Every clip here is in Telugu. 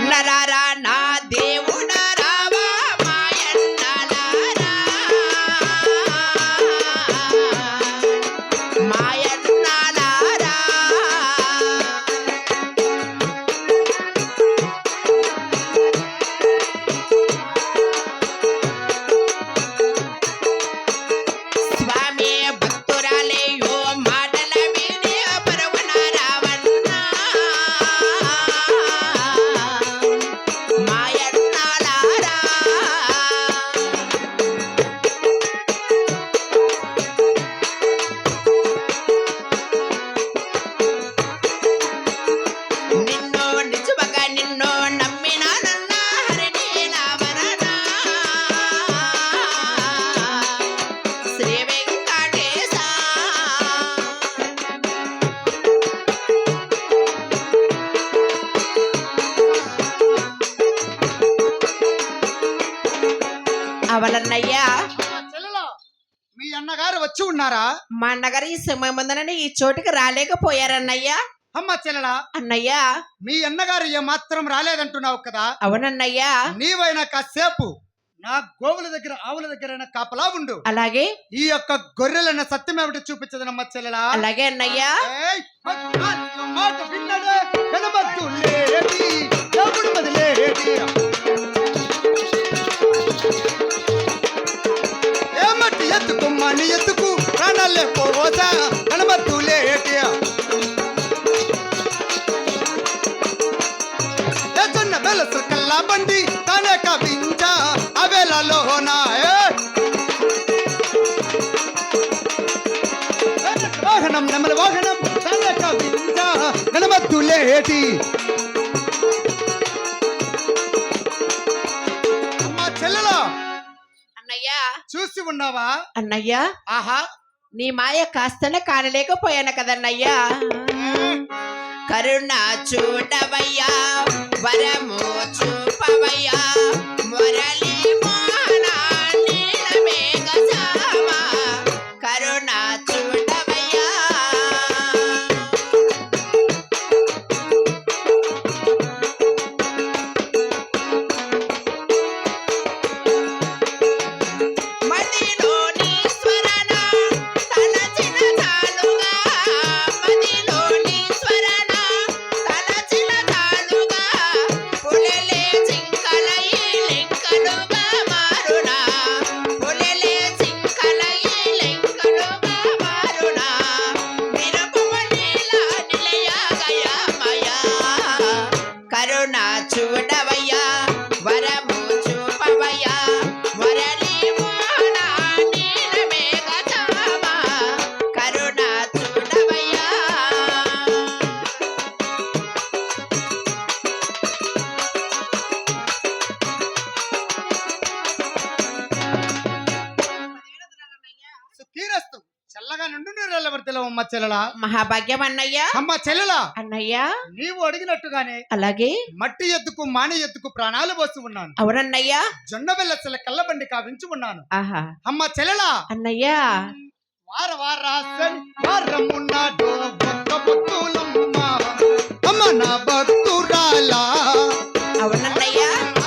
అన్నలారా నా చెల్లెలా. మీ అన్నగారు వచ్చి ఉన్నారా? మా అన్నగారు ఈ సమయం ముందనని ఈ చోటుకి రాలేకపోయారన్నయ్యా. అమ్మ చెల్లెలా అన్నయ్యా. మీ అన్నగారు ఏ మాత్రం రాలేదంటున్నావు కదా? అవునన్నయ్యా. నీవైనా కాసేపు నా గోవుల దగ్గర ఆవుల దగ్గర కాపలా ఉండు. అలాగే. ఈ యొక్క గొర్రెలన్న సత్యమేమిటి చూపించదనమ్మ చెల్లెలా? అలాగే అన్నయ్యా. మాట విన్నడే ಎತ್ತುಕು ಮನೆ ಎತ್ತುಕು ಕಾಣಲ್ಲೇ ಹೋದ ಗಣಪತ್ತು ಲೇಟಿಯ ಎಚ್ಚನ್ನ ಬೆಲಸು ಕಲ್ಲ ಬಂಡಿ ತಾನೇ ಕವಿಂಜ ಅವೆಲ್ಲ ಲೋಹನ ವಾಹನಂ ನಮ್ಮಲ ವಾಹನಂ ತಾನೇ ಕವಿಂಜ ಗಣಪತ್ತು ಲೇಟಿ చూసి ఉన్నావా? అన్నయ్యా. ఆహా. నీ మాయ కాస్తనే కానలేకపోయాను కదన్నయ్యా కరుణ చూడవయ్యా వరము చూపవయ్యా కరుణ మహాభాగ్యం అన్నయ్యా అమ్మ చెల్లెలా? అన్నయ్యా. నీవు అడిగినట్టుగానే అలాగే. మట్టి ఎత్తుకు మాని ఎత్తుకు ప్రాణాలు పోసి ఉన్నాను. అవునన్నయ్యా. జొన్న బెల్లసల కళ్ళబండి కావించి ఉన్నాను. ఆహా. అమ్మ చెల్లెలా? అన్నయ్యా. వార వార వారమున్నాడు అమ్మ నా భక్తురాలా అవునన్నయ్యా.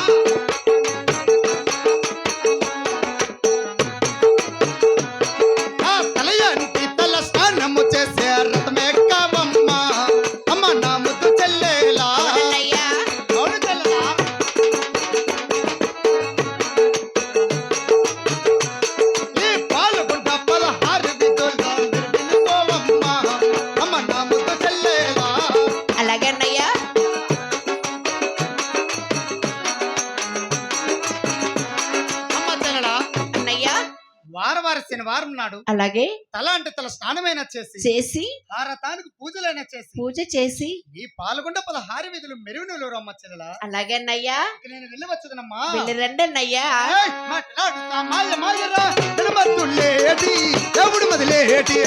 వార వార శనివారం నాడు అలాగే తల అంటే తల స్నానమైనా చేసి చేసి భారతానికి పూజలైనా చేసి పూజ చేసి ఈ పాల్గొండ పదహారు విధులు మెరుగునలు అమ్మ చెల్లెలా. అలాగే అన్నయ్యా. నేను వెళ్ళవచ్చుదనమ్మా వెళ్ళి రండి అన్నయ్యా. ఏయ్, మాట్లాడుతా మాయ మాయరా. కనబడులేటి దేవుడు మొదలేటి?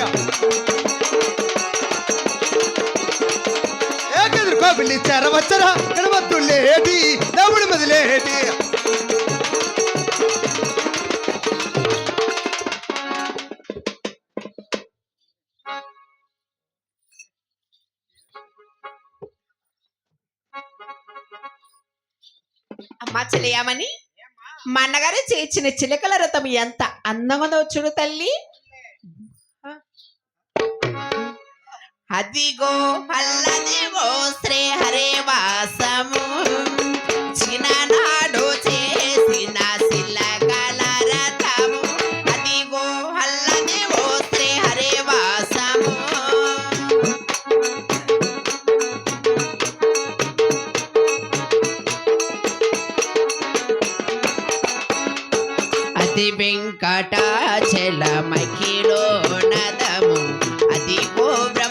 ఏమని? మా అన్నగారు చేసిన చిలకల రథం ఎంత అందంగా చూడు తల్లి. అదిగో అల్లదిగో శ్రీ హరే వాసము చిన్న అతి వెంకటాచలమఖిలో నదము అతి గోబ్ర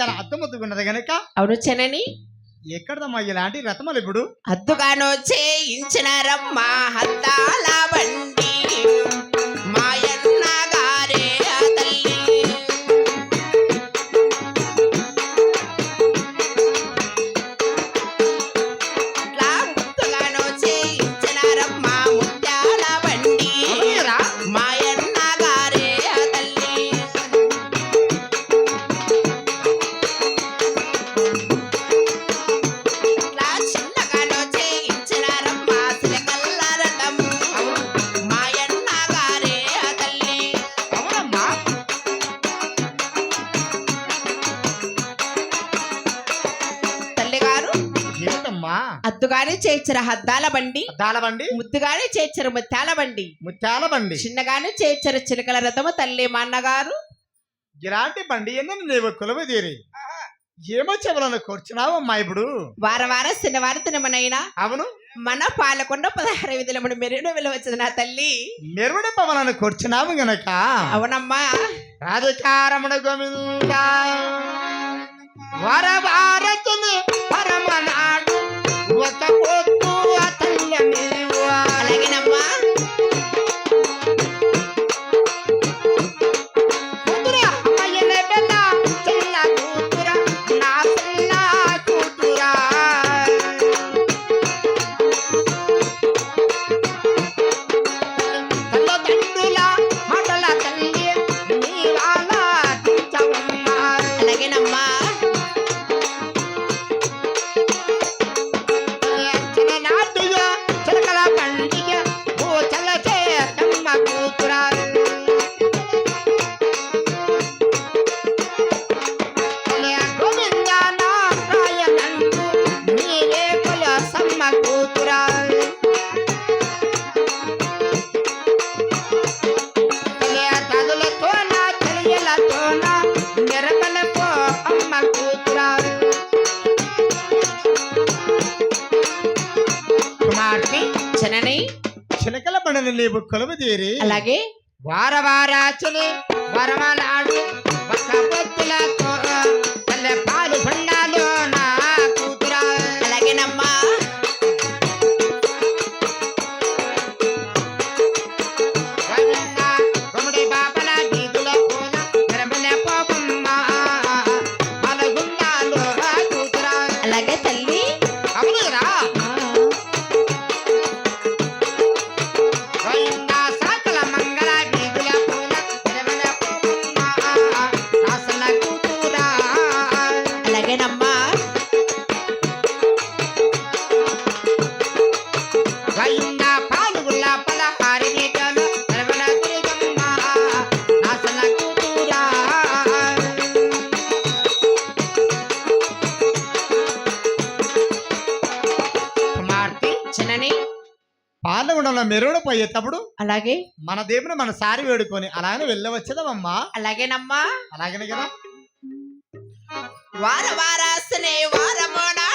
చాలా అర్థమద్దుగా ఉన్నది గనక అవును చెనని. ఎక్కడదమ్మా ఇలాంటి రథమలు ఇప్పుడు? అద్దుగాను చేయించిన రమ్మ హత్తాల బండి. చేర్చరు? హద్దాల బండి బండి ముద్దుగానే చేర్చరు ముత్యాల బండి ముత్యాల బండి చిన్నగానే చేర్చరు చిలకల రథము తల్లి మా అన్నగారు. ఇలాంటి బండి ఎన్నో కులవ తీరి. ఏమో చెవులను కూర్చున్నావు అమ్మా ఇప్పుడు. వార వారం శనివారం తినమనైనా అవును. మన పాలకొండ పదహారు విధులముడు మెరుడు విలువచ్చింది నా తల్లి. మెరుడు పవనను కూర్చున్నావు గనక. అవునమ్మా. రాధికారముడు గోవింద వార వారతుని పరమణ బండలు లేవు కొలువు తీరి అలాగే వార వారాచుని వరమనాడు పోయేటప్పుడు అలాగే. మన దేవుని మన సారి వేడుకొని అలాగే వెళ్ళవచ్చదమ్మా. అలాగేనమ్మా. అలాగనే కదా? వార వార శనివారం